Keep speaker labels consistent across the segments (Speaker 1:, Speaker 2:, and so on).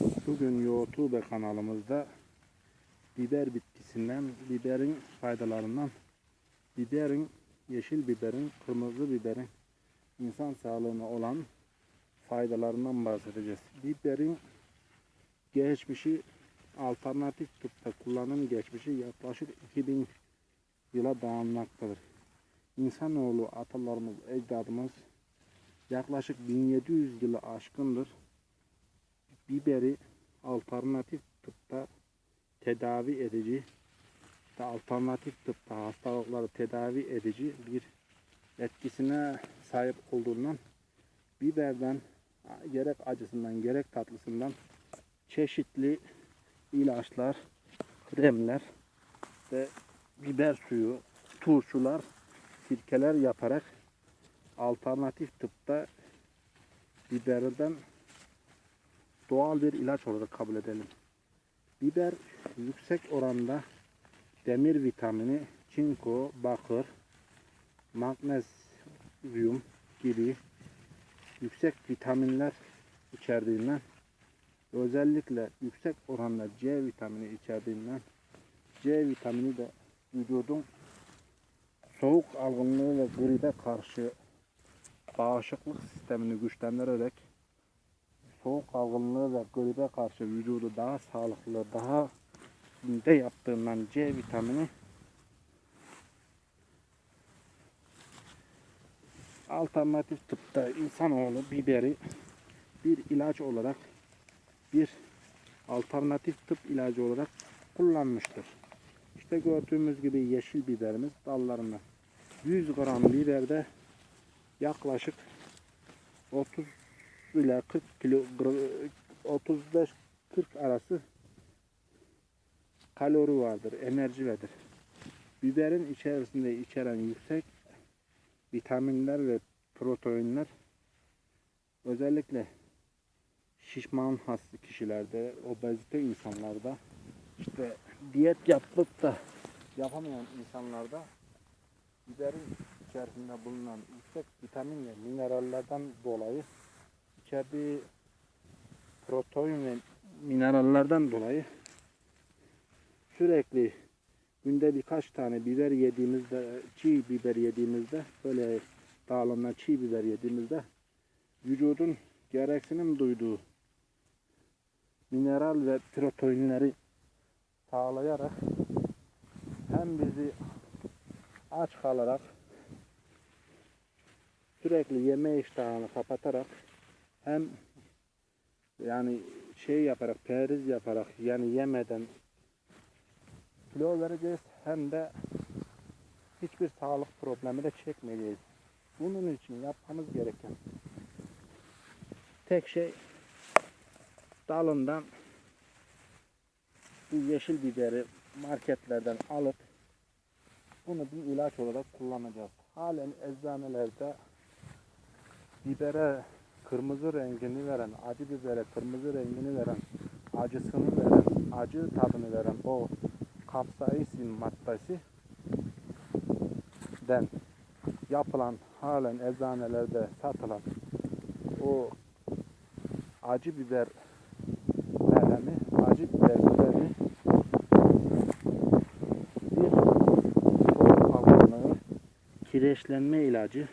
Speaker 1: Bugün YouTube kanalımızda biber bitkisinden, biberin faydalarından, biberin, yeşil biberin, kırmızı biberin insan sağlığına olan faydalarından bahsedeceğiz. Biberin geçmişi alternatif tıpta kullanım geçmişi yaklaşık 2000 yıla dayanmaktadır. İnsanoğlu atalarımız, ecdadımız yaklaşık 1700 yılı aşkındır biberi alternatif tıpta tedavi edici, işte alternatif tıpta hastalıkları tedavi edici bir etkisine sahip olduğundan biberden gerek acısından gerek tatlısından çeşitli ilaçlar, kremler ve biber suyu, turşular, sirkeler yaparak alternatif tıpta biberden doğal bir ilaç olarak kabul edelim. Biber yüksek oranda demir vitamini, çinko, bakır, magnezyum gibi yüksek vitaminler içerdiğinden özellikle yüksek oranda C vitamini içerdiğinden C vitamini de vücudun soğuk algınlığı ve gribe karşı bağışıklık sistemini güçlendirerek soğuk algınlığı ve gribe karşı vücudu daha sağlıklı, daha zinde yaptığından C vitamini alternatif tıpta insanoğlu biberi bir ilaç olarak bir alternatif tıp ilacı olarak kullanmıştır. İşte gördüğümüz gibi yeşil biberimiz dallarında 100 gram biberde yaklaşık 30 ile 40 kilo 35-40 arası kalori vardır, enerji verir. Biberin içerisinde içeren yüksek vitaminler ve proteinler özellikle şişman hasta kişilerde, obezite insanlarda, işte diyet yapıp da yapamayan insanlarda biberin içerisinde bulunan yüksek vitamin ve minerallerden dolayı içerdiği protein ve minerallerden dolayı sürekli günde birkaç tane biber yediğimizde, çiğ biber yediğimizde, böyle dağlanan çiğ biber yediğimizde vücudun gereksinim duyduğu mineral ve proteinleri sağlayarak hem bizi aç kalarak sürekli yeme iştahını kapatarak hem yani şey yaparak, periz yaparak yani yemeden kilo vereceğiz hem de hiçbir sağlık problemi de çekmeyeceğiz. Bunun için yapmamız gereken tek şey dalından bu yeşil biberi marketlerden alıp bunu bir ilaç olarak kullanacağız. Halen eczanelerde bibere kırmızı rengini veren, acı bibere kırmızı rengini veren, acısını veren, acı tadını veren o kapsaisin maddesi den yapılan halen eczanelerde satılan o acı biber merhemi, acı biber biberini bir soğuk kireçlenme ilacı,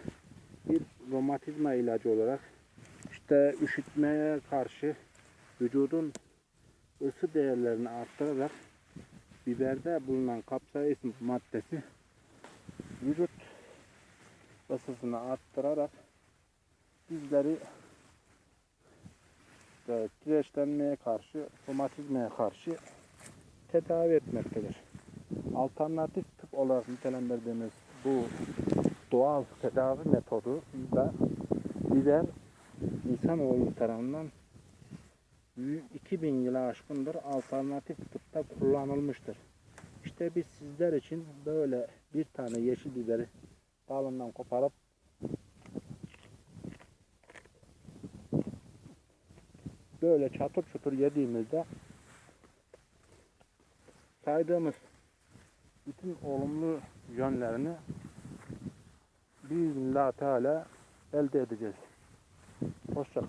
Speaker 1: bir romatizma ilacı olarak işte üşütmeye karşı vücudun ısı değerlerini arttırarak biberde bulunan kapsaisin maddesi vücut ısısını arttırarak bizleri e, karşı, romatizmaya karşı tedavi etmektedir. Alternatif tıp olarak nitelendirdiğimiz bu doğal tedavi metodu da biber insanoğlu tarafından 2000 yıla aşkındır alternatif tıpta kullanılmıştır. İşte biz sizler için böyle bir tane yeşil biberi dalından koparıp böyle çatır çutur yediğimizde saydığımız bütün olumlu yönlerini biiznillah Teala elde edeceğiz. 我说。